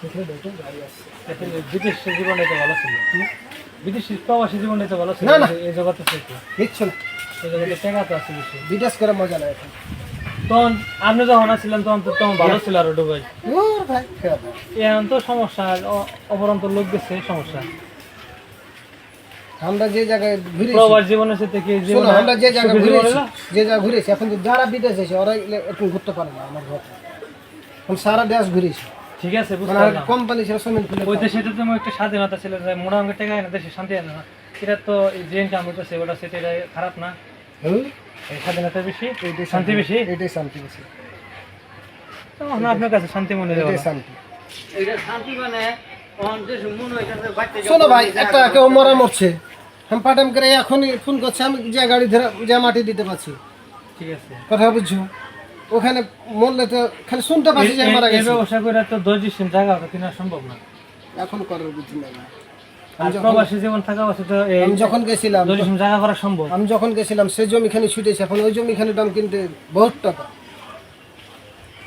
এখন কি দেখে দেখো গাড়ি আসছে। এখন বিদেশ জীবনটা তো ভালো ছিল। বিদেশি প্রবাসী জীবনটা তো ভালো ছিল। না, না। এই জগতে কিচ্ছু না। এই জগতে টেকা তো আছে বেশি। বিদেশ করে মজা নাই তখন আপনি যখন আসছিলেন তখন তো তখন ভালো ছিল আর ডুবাই। নাই। এখন তো সমস্যা অপরন্ত লোক গেছে সমস্যা। আমরা যে জায়গায় ঘুরেছি প্রবাস জীবনের সাথে কি শোনো আমরা যে জায়গায় ঘুরেছি? যে জায়গায় ঘুরেছি এখন যারা বিদেশ আছে ওরা এখন ঘুরতে পারে না আমার ঘর। সারা দেশ ঘুরেছি। ঠিক আছে বুঝতে মানে কোম্পানি ছিল ওই দেশে তো একটা স্বাধীনতা ছিল যে মোটা অঙ্কের টাকা না দেশে শান্তি আনে না। এটা তো এই যে ইনকাম হইতেছে ওটা সেটা এটা খারাপ না। স্বাধীনতা বেশি শান্তি। বেশি? এটাই শান্তি বেশি। তখন আপনার কাছে শান্তি মনে হয় শান্তি। এটা শান্তি মানে শোনো ভাই একটা কেউ মরা মরছে। আমি পাঠাম করে এখনই ফোন করছে আমি যে গাড়ি ধরে যে মাটি দিতে পারছি। ঠিক আছে। কথা বুঝছ? ওখানে মরলে তো খালি শুনতে পাচ্ছি যে মারা গেছে। ব্যবসা করে তো দশ ডিসিম জায়গা কেনা সম্ভব না। এখন করার বুদ্ধি নাই প্রবাসী জীবন থাকা আমি যখন গেছিলাম জায়গা করা সম্ভব? আমি যখন গেছিলাম সেই জমিখানে ছুটেছে এখন ওই জমিখানে দাম কিনতে বহুত টাকা।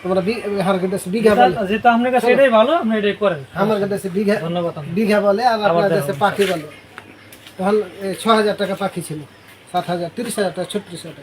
তোমরা হার কাছে বিঘা বলে। যেহেতু আপনার কাছে এটাই ভালো আপনি এটাই করেন। আমার কাছে বিঘা ধন্যবাদ। বিঘা বলে আর আপনার কাছে পাখি বলে। তখন ছ হাজার টাকা পাখি ছিল। সাত হাজার তিরিশ হাজার টাকা ছত্রিশ হাজার টাকা।